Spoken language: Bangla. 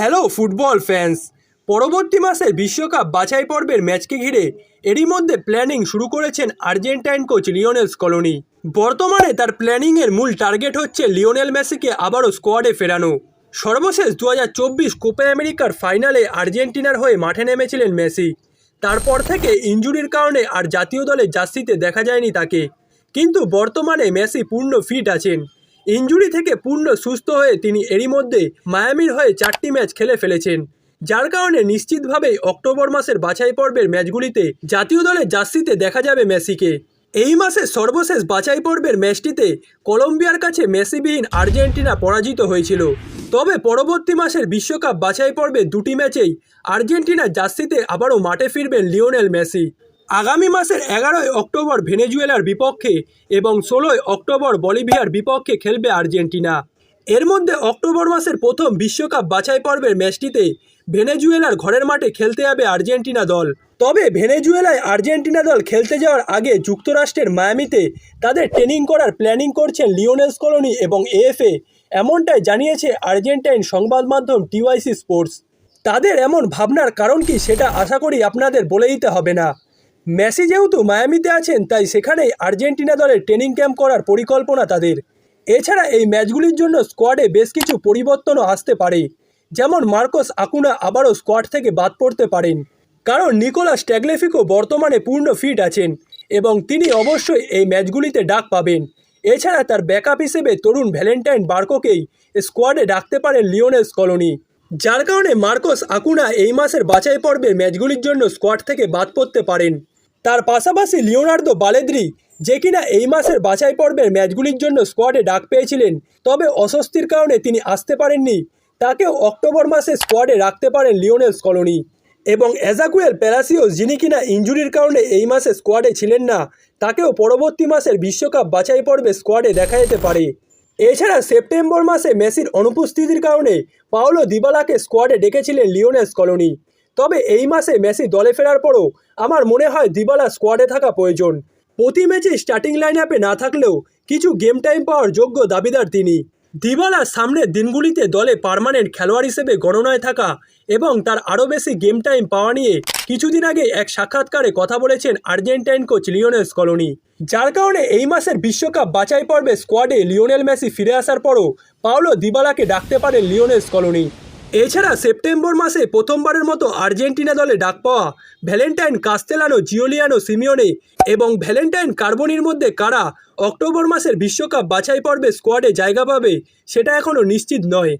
Hello football fans. পরবর্তী মাসের বিশ্বকাপ বাছাই পর্বের ম্যাচকে ঘিরে এরই মধ্যে প্ল্যানিং শুরু করেছেন আর্জেন্টাইন কোচ লিওনেল স্কলোনি। বর্তমানে তার প্ল্যানিংয়ের মূল টার্গেট হচ্ছে লিওনেল মেসিকে আবারও স্কোয়াডে ফেরানো। সর্বশেষ দু হাজার চব্বিশ কোপা আমেরিকার ফাইনালে আর্জেন্টিনার হয়ে মাঠে নেমেছিলেন মেসি। তারপর থেকে ইঞ্জুরির কারণে আর জাতীয় দলে জার্সিতে দেখা যায়নি তাকে। কিন্তু বর্তমানে মেসি পূর্ণ ফিট আছেন। ইঞ্জুরি থেকে পূর্ণ সুস্থ হয়ে তিনি এরই মধ্যে মায়ামির হয়ে চারটি ম্যাচ খেলে ফেলেছেন। যার কারণে নিশ্চিতভাবেই অক্টোবর মাসের বাছাই পর্বের ম্যাচগুলিতে জাতীয় দলের জার্সিতে দেখা যাবে মেসিকে। এই মাসের সর্বশেষ বাছাই পর্বের ম্যাচটিতে কলম্বিয়ার কাছে মেসিবিহীন আর্জেন্টিনা পরাজিত হয়েছিল। তবে পরবর্তী মাসের বিশ্বকাপ বাছাই পর্বে দুটি ম্যাচেই আর্জেন্টিনা জার্সিতে আবারও মাঠে ফিরবেন লিওনেল মেসি। আগামী মাসের এগারোই অক্টোবর ভেনেজুয়েলার বিপক্ষে এবং ষোলোই অক্টোবর বলিভিয়ার বিপক্ষে খেলবে আর্জেন্টিনা। এর মধ্যে অক্টোবর মাসের প্রথম বিশ্বকাপ বাছাই পর্বের ম্যাচটিতে ভেনেজুয়েলার ঘরের মাঠে খেলতে যাবে আর্জেন্টিনা দল। তবে ভেনেজুয়েলায় আর্জেন্টিনা দল খেলতে যাওয়ার আগে যুক্তরাষ্ট্রের মায়ামিতে তাদের ট্রেনিং করার প্ল্যানিং করছেন লিওনেলস কলোনি এবং এএফএ, এমনটাই জানিয়েছে আর্জেন্টাইন সংবাদ মাধ্যম টিওয়াইসি স্পোর্টস। তাদের এমন ভাবনার কারণ কি সেটা আশা করি আপনাদের বলে দিতে হবে না। মেসি যেহেতু মায়ামিতে আছেন, তাই সেখানেই আর্জেন্টিনা দলের ট্রেনিং ক্যাম্প করার পরিকল্পনা তাদের। এছাড়া এই ম্যাচগুলির জন্য স্কোয়াডে বেশ কিছু পরিবর্তনও আসতে পারে, যেমন মার্কোস আকুনা আবারও স্কোয়াড থেকে বাদ পড়তে পারেন। কারণ নিকোলাস ট্যাগলেফিকো বর্তমানে পূর্ণ ফিট আছেন এবং তিনি অবশ্যই এই ম্যাচগুলিতে ডাক পাবেন। এছাড়া তার ব্যাকআপ হিসেবে তরুণ ভ্যালেন্টাইন বার্কোকেই স্কোয়াডে ডাকতে পারেন লিওনেস কলোনি যার কারণে মার্কোস আকুনা এই মাসের বাছাই পর্বে ম্যাচগুলির জন্য স্কোয়াড থেকে বাদ পড়তে পারেন। তার পাশাপাশি লিওনার্দো বালেদ্রি, যে কিনা এই মাসের বাছাই পর্বের ম্যাচগুলির জন্য স্কোয়াডে ডাক পেয়েছিলেন, তবে অস্বস্তির কারণে তিনি আসতে পারেননি। তাকেও অক্টোবর মাসে স্কোয়াডে রাখতে পারেন লিওনেলস কলোনি। এবং এজাকুয়েল প্যারাসিও যিনি কিনা ইঞ্জুরির কারণে এই মাসে স্কোয়াডে ছিলেন না, তাকেও পরবর্তী মাসের বিশ্বকাপ বাছাই পর্বে স্কোয়াডে দেখা যেতে পারে। এছাড়া সেপ্টেম্বর মাসে মেসির অনুপস্থিতির কারণে পাওলো দিবালাকে স্কোয়াডে ডেকেছিলেন লিওনেস কলোনি। তবে এই মাসে মেসি দলে ফেরার পরও আমার মনে হয় দিবালা স্কোয়াডে থাকা প্রয়োজন। প্রতি ম্যাচে স্টার্টিং লাইন আপে না থাকলেও কিছু গেম টাইম পাওয়ার যোগ্য দাবিদার তিনি। দিবালা সামনের দিনগুলিতে দলে পার্মানেন্ট খেলোয়াড় হিসেবে গণনায় থাকা এবং তার আরও বেশি গেম টাইম পাওয়া নিয়ে কিছুদিন আগে এক সাক্ষাৎকারে কথা বলেছেন আর্জেন্টাইন কোচ লিওনেস কলোনি যার কারণে এই মাসের বিশ্বকাপ বাছাই পর্বে স্কোয়াডে লিওনেল মেসি ফিরে আসার পরও পাওলো দিবালাকে ডাকতে পারেন লিওনেস কলোনি এছাড়া সেপ্টেম্বর মাসে প্রথমবারের মতো আর্জেন্টিনা দলে ডাক পাওয়া ভ্যালেন্টাইন কাস্তেলানো, জিওলিয়ানো, সিমিওনে এবং ভ্যালেন্টাইন কার্বনির মধ্যে কারা অক্টোবর মাসের বিশ্বকাপ বাছাই পর্বে স্কোয়াডে জায়গা পাবে, সেটা এখনও নিশ্চিত নয়।